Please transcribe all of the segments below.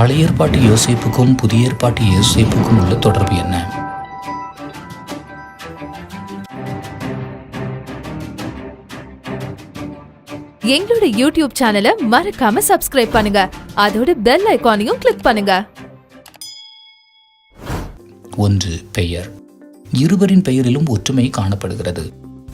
பழைய ஏற்பாட்டு யோசேப்புக்கும் புதிய ஏற்பாட்டு யோசேப்புக்கும் உள்ள தொடர்பு என்ன? எங்களோட யூடியூப் சேனலை மறக்காம சப்ஸ்கிரைப் பண்ணுங்க. அதோட பெல் ஐகானையும் கிளிக் பண்ணுங்க. ஒன்று பெயர். இருவரின் பெயரிலும் ஒற்றுமை காணப்படுகிறது.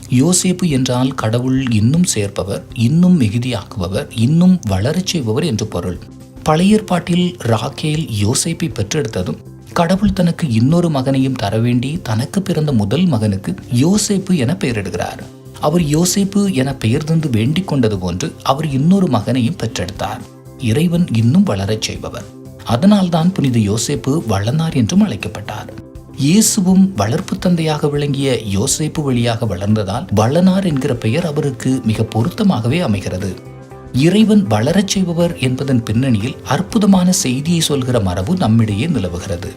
யோசேப்பு என்றால் கடவுள் இன்னும் சேர்ப்பவர் இன்னும் மிகுதியாக்குபவர் இன்னும் வளரச் செய்பவர் என்று பொருள். பழைய ஏற்பாட்டில் ராக்கேல் யோசேப்பை பெற்றெடுத்ததும் கடவுள் தனக்கு இன்னொரு மகனையும் தர வேண்டி தனக்கு பிறந்த முதல் மகனுக்கு யோசேப்பு என பெயரிடுகிறார். அவர் யோசேப்பு என பெயர் தந்து வேண்டிக் கொண்டது போன்று அவர் இன்னொரு மகனையும் பெற்றெடுத்தார். இறைவன் இன்னும் வளரச் செய்பவர். அதனால்தான் புனித யோசேப்பு வளனார் என்றும் அழைக்கப்பட்டார். இயேசுவும் வளர்ப்பு தந்தையாக விளங்கிய யோசேப்பு வழியாக வளர்ந்ததால் வளனார் என்கிற பெயர் அவருக்கு மிக பொருத்தமாகவே அமைகிறது. இறைவன் வளரச் செய்பவர் என்பதன் பின்னணியில் அற்புதமான செய்தியை சொல்கிற மரபு நம்மிடையே நிலவுகிறது.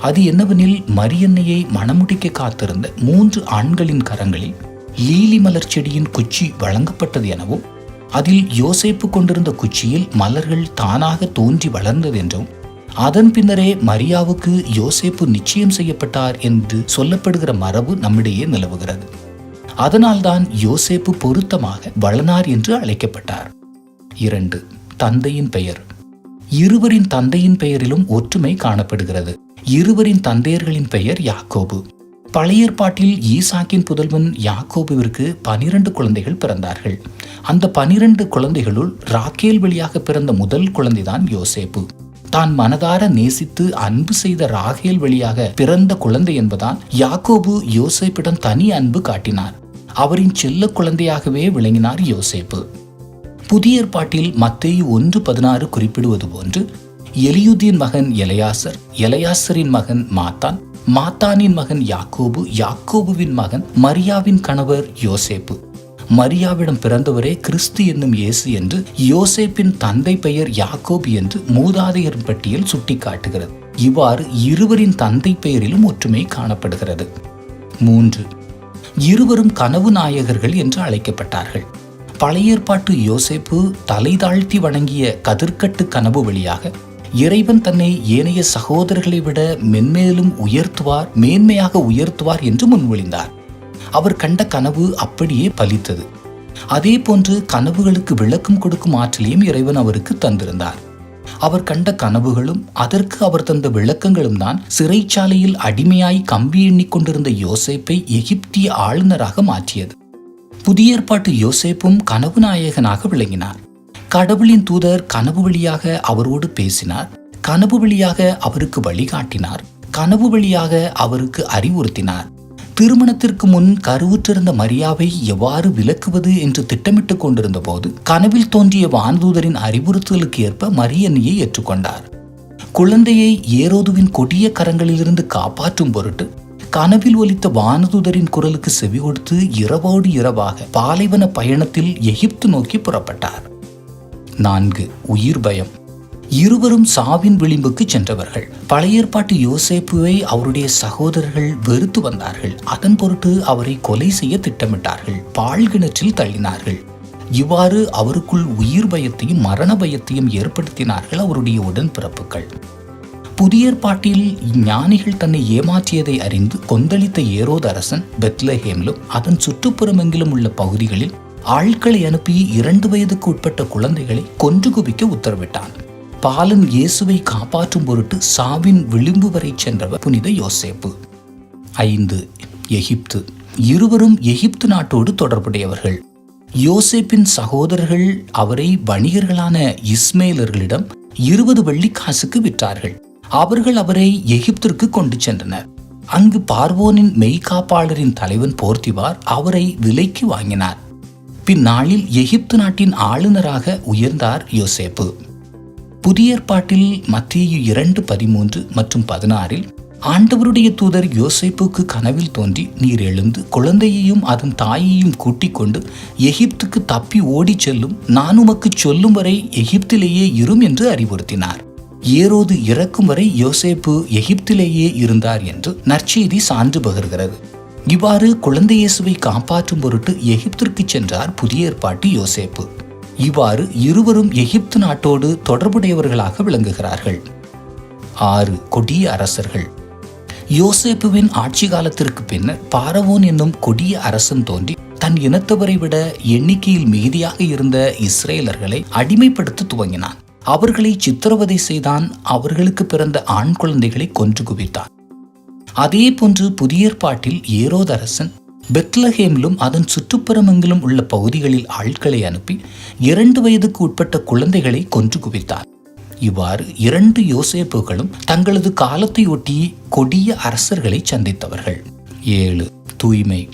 அது என்னவெனில் மரியன்னையை மணமுடிக்க காத்திருந்த மூன்று ஆண்களின் கரங்களில் லீலி மலர் செடியின் குச்சி வழங்கப்பட்டது எனவும் அதில் யோசேப்பு கொண்டிருந்த குச்சியில் மலர்கள் தானாக தோன்றி வளர்ந்தது என்றும் அதன் பின்னரே மரியாவுக்கு யோசேப்பு நிச்சயம் செய்யப்பட்டார் என்று சொல்லப்படுகிற மரபு நம்மிடையே நிலவுகிறது. அதனால்தான் யோசேப்பு பொருத்தமாக வளனார் என்று அழைக்கப்பட்டார். இரண்டு தந்தையின் பெயர். இருவரின் தந்தையின் பெயரிலும் ஒற்றுமை காணப்படுகிறது. இருவரின் தந்தையர்களின் பெயர் யாக்கோபு. பழைய ஏற்பாட்டில் ஈசாக்கின் புதல்வன் யாக்கோபுவிற்கு பனிரெண்டு குழந்தைகள் பிறந்தார்கள். அந்த பனிரெண்டு குழந்தைகளுள் ராக்கேல் வழியாக பிறந்த முதல் குழந்தைதான் யோசேப்பு. தான் மனதார நேசித்து அன்பு செய்த ராகேல் வழியாக பிறந்த குழந்தை என்பதால் யாக்கோபு யோசேப்பிடம் தனி அன்பு காட்டினார். அவரின் செல்ல குழந்தையாகவே விளங்கினார் யோசேப்பு. புதிய ஏற்பாட்டில் மத்தேயு ஒன்று பதினாறு குறிப்பிடுவது போன்று எலியுதீன் மகன் எலையாசர் எலையாசரின் மகன் மாத்தான் மாத்தானின் மகன் யாக்கோபு யாக்கோபுவின் மகன் மரியாவின் கணவர் யோசேப்பு. மரியாவிடம் பிறந்தவரே கிறிஸ்து என்னும் இயேசு என்று யோசேப்பின் தந்தை பெயர் யாக்கோபு என்று மூதாதையர் பட்டியல் சுட்டிக்காட்டுகிறது. இவ்வாறு இருவரின் தந்தை பெயரிலும் ஒற்றுமை காணப்படுகிறது. மூன்று இருவரும் கனவு நாயகர்கள் என்று அழைக்கப்பட்டார்கள். பழைய ஏற்பாட்டு யோசேப்பு தலை தாழ்த்தி வணங்கிய கதிர்கட்டு கனவு வழியாக இறைவன் தன்னை ஏனைய சகோதரர்களை விட மென்மேலும் உயர்த்துவார் மேன்மையாக உயர்த்துவார் என்று முன்மொழிந்தார். அவர் கண்ட கனவு அப்படியே பலித்தது. அதே போன்று கனவுகளுக்கு விளக்கம் கொடுக்கும் ஆற்றலையும் இறைவன் அவருக்கு தந்திருந்தார். அவர் கண்ட கனவுகளும் அதற்கு அவர் தந்த விளக்கங்களும் தான் சிறைச்சாலையில் அடிமையாய் கம்பி எண்ணிக் கொண்டிருந்த யோசேப்பை எகிப்திய ஆளுநராக மாற்றியது. புதிய ஏற்பாட்டு யோசேப்பும் கனவு நாயகனாக விளங்கினார். கடவுளின் தூதர் கனவு வழியாக அவரோடு பேசினார். கனவு வழியாக அவருக்கு வழிகாட்டினார். கனவு வழியாக அவருக்கு அறிவுறுத்தினார். திருமணத்திற்கு முன் கருவுற்றிருந்த மரியாவை எவ்வாறு விலக்குவது என்று திட்டமிட்டுக் கொண்டிருந்த போது கனவில் தோன்றிய வானதூதரின் அறிவுறுத்தலுக்கு ஏற்ப மரியன்னையை ஏற்றுக்கொண்டார். குழந்தையை ஏரோதுவின் கொடிய கரங்களிலிருந்து காப்பாற்றும் பொருட்டு கனவில் ஒலித்த வானதூதரின் குரலுக்கு செவி கொடுத்து இரவோடு இரவாக பாலைவன பயணத்தில் எகிப்து நோக்கி புறப்பட்டார். நான்கு உயிர் பயம். இருவரும் சாவின் விளிம்புக்கு சென்றவர்கள். பழைய ஏற்பாட்டு யோசேப்புவை அவருடைய சகோதரர்கள் வெறுத்து வந்தார்கள். அதன் பொருட்டு அவரை கொலை செய்ய திட்டமிட்டார்கள். பாழ்கிணற்றில் தள்ளினார்கள். இவ்வாறு அவருக்குள் உயிர் பயத்தையும் மரண பயத்தையும் ஏற்படுத்தினார்கள் அவருடைய உடன்பிறப்புகள். புதிய ஏற்பாட்டில் ஞானிகள் தன்னை ஏமாற்றியதை அறிந்து கொந்தளித்த ஏரோத அரசன் பெத்லஹேமிலும் அதன் சுற்றுப்புறமெங்கிலும் உள்ள பகுதிகளில் ஆட்களை அனுப்பி இரண்டு வயதுக்கு உட்பட்ட குழந்தைகளை கொன்று குவிக்க உத்தரவிட்டான். பாலன் இயேசுவை காப்பாற்றும் பொருட்டு சாவின் விளிம்பு வரை சென்றவர் புனித யோசேப்பு. ஐந்து எகிப்து. இருவரும் எகிப்து நாட்டோடு தொடர்புடையவர்கள். யோசேப்பின் சகோதரர்கள் அவரை வணிகர்களான இஸ்மேலர்களிடம் இருபது வெள்ளிக்காசுக்கு விற்றார்கள். அவர்கள் அவரை எகிப்திற்கு கொண்டு சென்றனர். அங்கு பார்வோனின் மெய்காப்பாளரின் தலைவன் போர்த்திவார் அவரை விலைக்கு வாங்கினார். பின்னாளில் எகிப்து நாட்டின் ஆளுநராக உயர்ந்தார் யோசேப்பு. புதிய ஏற்பாட்டில் மத்திய இரண்டு பதிமூன்று மற்றும் பதினாறில் ஆண்டவருடைய தூதர் யோசேப்புக்கு கனவில் தோன்றி நீர் எழுந்து குழந்தையையும் அதன் தாயையும் கூட்டிக் கொண்டு எகிப்துக்கு தப்பி ஓடிச் செல்லும் நான் உமக்கு சொல்லும் வரை எகிப்திலேயே இரும் என்று அறிவுறுத்தினார். ஏரோது இறக்கும் வரை யோசேப்பு எகிப்திலேயே இருந்தார் என்று நற்செய்தி சான்று பகர்கிறது. இவ்வாறு குழந்தை இயேசுவை காப்பாற்றும் பொருட்டு எகிப்திற்கு சென்றார் புதிய ஏற்பாட்டு யோசேப்பு. இவ்வாறு இருவரும் எகிப்து நாட்டோடு தொடர்புடையவர்களாக விளங்குகிறார்கள். ஆறு கொடிய அரசர்கள். யோசேப்புவின் ஆட்சி காலத்திற்கு பின்னர் பாரவோன் என்னும் கொடிய அரசன் தோன்றி தன் இனத்தவரை விட எண்ணிக்கையில் மிகுதியாக இருந்த இஸ்ரேலர்களை அடிமைப்படுத்த துவங்கினான். அவர்களை சித்திரவதை செய்தான் அவர்களுக்கு பிறந்த ஆண் குழந்தைகளை கொன்று குவித்தான். அதே போன்று புதிய ஏற்பாட்டில் ஏரோதரசன் பெத்லஹேமிலும் அதன் சுற்றுப்புறமெங்கிலும் உள்ள பகுதிகளில் ஆட்களை அனுப்பி இரண்டு வயதுக்கு உட்பட்ட குழந்தைகளை கொன்று குவித்தார் இவ்வாறு இரண்டு யோசேப்புகளும் தங்களது காலத்தை ஒட்டி கொடிய அரசர்களை சந்தித்தவர்கள். ஏழு தூய்மை.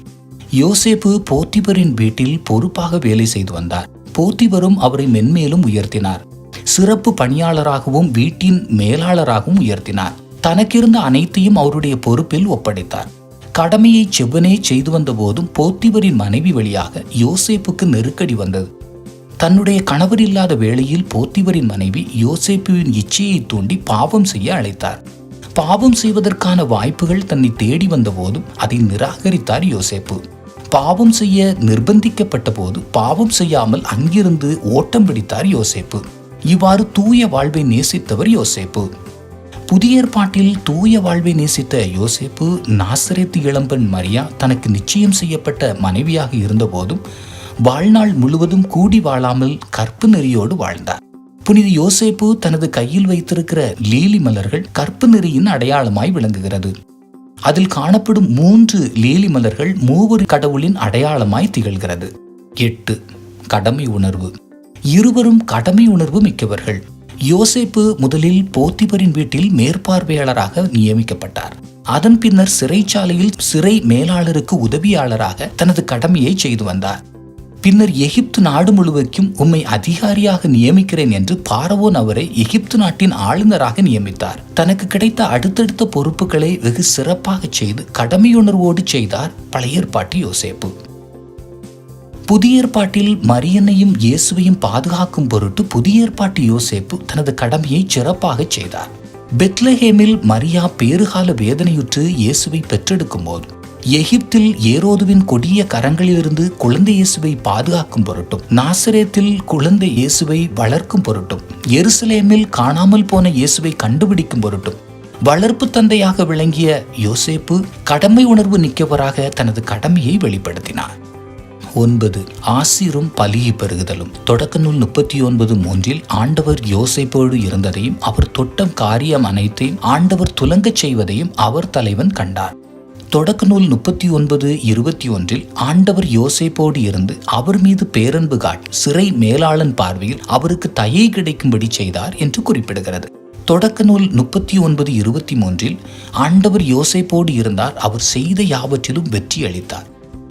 யோசேப்பு போத்திபரின் வீட்டில் பொறுப்பாக வேலை செய்து வந்தார். போத்திபரும் அவரை மென்மேலும் உயர்த்தினார். சிறப்பு பணியாளராகவும் வீட்டின் மேலாளராகவும் உயர்த்தினார். தனக்கிருந்த அனைத்தையும் அவருடைய பொறுப்பில் ஒப்படைத்தார். கடமையை செவ்வனே செய்து வந்த போதும் போத்திவரின் மனைவி வழியாக யோசேப்புக்கு நெருக்கடி வந்தது. தன்னுடைய கணவர் இல்லாத வேளையில் போத்திவரின் மனைவி யோசேப்புவின் இச்சையை தூண்டி பாவம் செய்ய அழைத்தார். பாவம் செய்வதற்கான வாய்ப்புகள் தன்னை தேடி வந்தபோதும் அதை நிராகரித்தார் யோசேப்பு. பாவம் செய்ய நிர்பந்திக்கப்பட்ட போது பாவம் செய்யாமல் அங்கிருந்து ஓட்டம் பிடித்தார் யோசேப்பு. இவ்வாறு தூய வாழ்வை நேசித்தவர் யோசேப்பு. புதிய ஏற்பாட்டில் தூய வாழ்வை நேசித்த யோசேப்பு நாசரேத்து இளம்பெண் மரியா தனக்கு நிச்சயம் செய்யப்பட்ட மனைவியாக இருந்தபோதும் வாழ்நாள் முழுவதும் கூடி வாழாமல் கற்பு நெறியோடு வாழ்ந்தார். புனித யோசேப்பு தனது கையில் வைத்திருக்கிற லீலி மலர்கள் கற்பு நெறியின் அடையாளமாய் விளங்குகிறது. அதில் காணப்படும் மூன்று லீலி மலர்கள் மூவரு கடவுளின் அடையாளமாய் திகழ்கிறது. எட்டு கடமை உணர்வு. இருவரும் கடமை உணர்வு மிக்கவர்கள். யோசேப்பு முதலில் போத்திபரின் வீட்டில் மேற்பார்வையாளராக நியமிக்கப்பட்டார். அதன் பின்னர் சிறைச்சாலையில் சிறை மேலாளருக்கு உதவியாளராக தனது கடமையை செய்து வந்தார். பின்னர் எகிப்து நாடு முழுவதும் உம்மை அதிகாரியாக நியமிக்கிறேன் என்று பாரவோன் அவரை எகிப்து நாட்டின் ஆளுநராக நியமித்தார். தனக்கு கிடைத்த அடுத்தடுத்த பொறுப்புகளை வெகு சிறப்பாக செய்து கடமையுணர்வோடு செய்தார் பழைய ஏற்பாட்டு யோசேப்பு. புதிய ஏற்பாட்டில் மரியனையும் இயேசுவையும் பாதுகாக்கும் பொருட்டு புதிய ஏற்பாட்டு யோசேப்பு தனது கடமையை சிறப்பாக செய்தார். பெத்லஹேமில் மரியா பேறுகால வேதனையுற்று இயேசுவை பெற்றெடுக்கும் போது எகிப்தில் ஏரோதுவின் கொடிய கரங்களிலிருந்து குழந்தை இயேசுவை பாதுகாக்கும் பொருட்டும் நாசரேத்தில் குழந்தை இயேசுவை வளர்க்கும் பொருட்டும் எருசலேமில் காணாமல் போன இயேசுவை கண்டுபிடிக்கும் பொருட்டும் வளர்ப்பு தந்தையாக விளங்கிய யோசேப்பு கடமை உணர்வு நிக்கவராக தனது கடமையை வெளிப்படுத்தினார். ஒன்பது ஆசிரும் பலியை பெருகுதலும் தொடக்க நூல் முப்பத்தி ஒன்பது மூன்றில் ஆண்டவர் யோசைப்போடு இருந்ததையும் அவர் தொட்டம் காரியம் அனைத்தையும் ஆண்டவர் துலங்கச் செய்வதையும் அவர் தலைவன் கண்டார். தொடக்க நூல் முப்பத்தி ஒன்பது இருபத்தி ஒன்றில் ஆண்டவர் யோசேப்போடு இருந்து அவர் மீது பேரன்பு காட்டி சிறை மேலாளன் பார்வையில் அவருக்கு தயை கிடைக்கும்படி செய்தார் என்று குறிப்பிடுகிறது. தொடக்க நூல் முப்பத்தி ஒன்பது இருபத்தி மூன்றில் ஆண்டவர் யோசைப்போடு இருந்தார் அவர் செய்த யாவற்றிலும் வெற்றி அளித்தார்.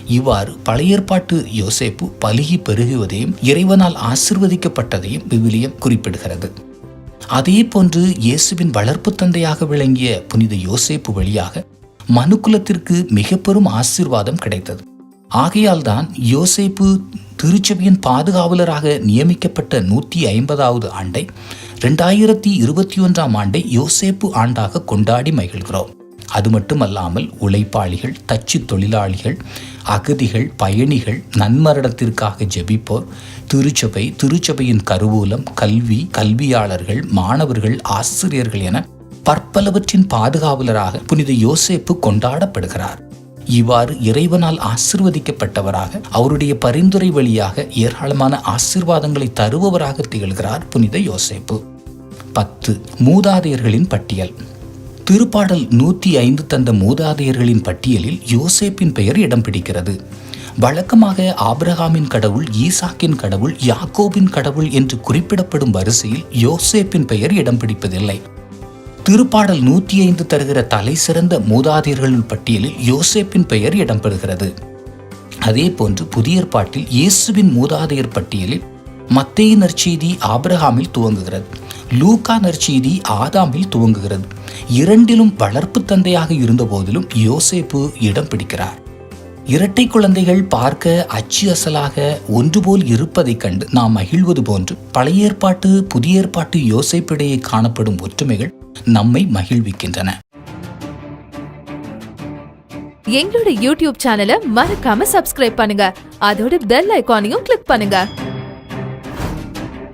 இவ்வாறு பழைய ஏற்பாட்டு யோசேப்பு பலுகி பெருகுவதையும் இறைவனால் ஆசிர்வதிக்கப்பட்டதையும் விவிலியம் குறிப்பிடுகிறது. அதே போன்று இயேசுவின் வளர்ப்பு தந்தையாக விளங்கிய புனித யோசேப்பு வழியாக மனுக்குலத்திற்கு மிக பெரும் ஆசிர்வாதம் கிடைத்தது. ஆகையால் தான் யோசேப்பு திருச்சபையின் பாதுகாவலராக நியமிக்கப்பட்ட நூற்றி ஐம்பதாவது ஆண்டை ரெண்டாயிரத்தி இருபத்தி ஒன்றாம் ஆண்டை யோசேப்பு ஆண்டாக கொண்டாடி மகிழ்கிறோம். அது மட்டுமல்லாமல் உழைப்பாளிகள் தச்சு தொழிலாளிகள் அகதிகள் பயணிகள் நன்மரணத்திற்காக ஜெபிப்போர் திருச்சபை திருச்சபையின் கருவூலம் கல்வி கல்வியாளர்கள் மாணவர்கள் ஆசிரியர்கள் என பற்பலவற்றின் பாதுகாவலராக புனித யோசேப்பு கொண்டாடப்படுகிறார். இவ்வாறு இறைவனால் ஆசிர்வதிக்கப்பட்டவராக அவருடைய பரிந்துரை வழியாக ஏராளமான ஆசிர்வாதங்களை தருபவராக திகழ்கிறார் புனித யோசேப்பு. பத்து மூதாதையர்களின் பட்டியல். திருப்பாடல் நூற்றி ஐந்து தந்த மூதாதையர்களின் பட்டியலில் யோசேப்பின் பெயர் இடம் பிடிக்கிறது. வழக்கமாக ஆபிரகாமின் கடவுள் ஈசாக்கின் கடவுள் யாக்கோபின் கடவுள் என்று குறிப்பிடப்படும் வரிசையில் யோசேப்பின் பெயர் இடம் பிடிப்பதில்லை. திருப்பாடல் நூற்றி ஐந்து தருகிற தலை சிறந்த மூதாதையர்களின் பட்டியலில் யோசேப்பின் பெயர் இடம்பெறுகிறது அதே போன்று புதிய ஏற்பாட்டில் இயேசுவின் மூதாதையர் பட்டியலில் மத்தேய நற்செய்தி ஆபிரகாமில் துவங்குகிறது. லூகா நற்செய்தி ஆதாமில் துவங்குகிறது. இரண்டிலும் வளர்ப்பு தந்தையாக இருந்த போதிலும் யோசேப்பு இடம் பிடிக்கிறார். இரட்டை குழந்தைகள் பார்க்க அச்சு அசலாக ஒன்று போல் இருப்பதைக் கண்டு நாம் மகிழ்வது போன்று பழைய ஏற்பாட்டு புதிய ஏற்பாட்டு யோசைப்பிடையே காணப்படும் ஒற்றுமைகள் நம்மை மகிழ்விக்கின்றன. எங்களோட யூடியூப் சேனலை மறக்காம சப்ஸ்கிரைப் பண்ணுங்க. அதோட பெல் ஐக்கானையும் கிளிக் பண்ணுங்க.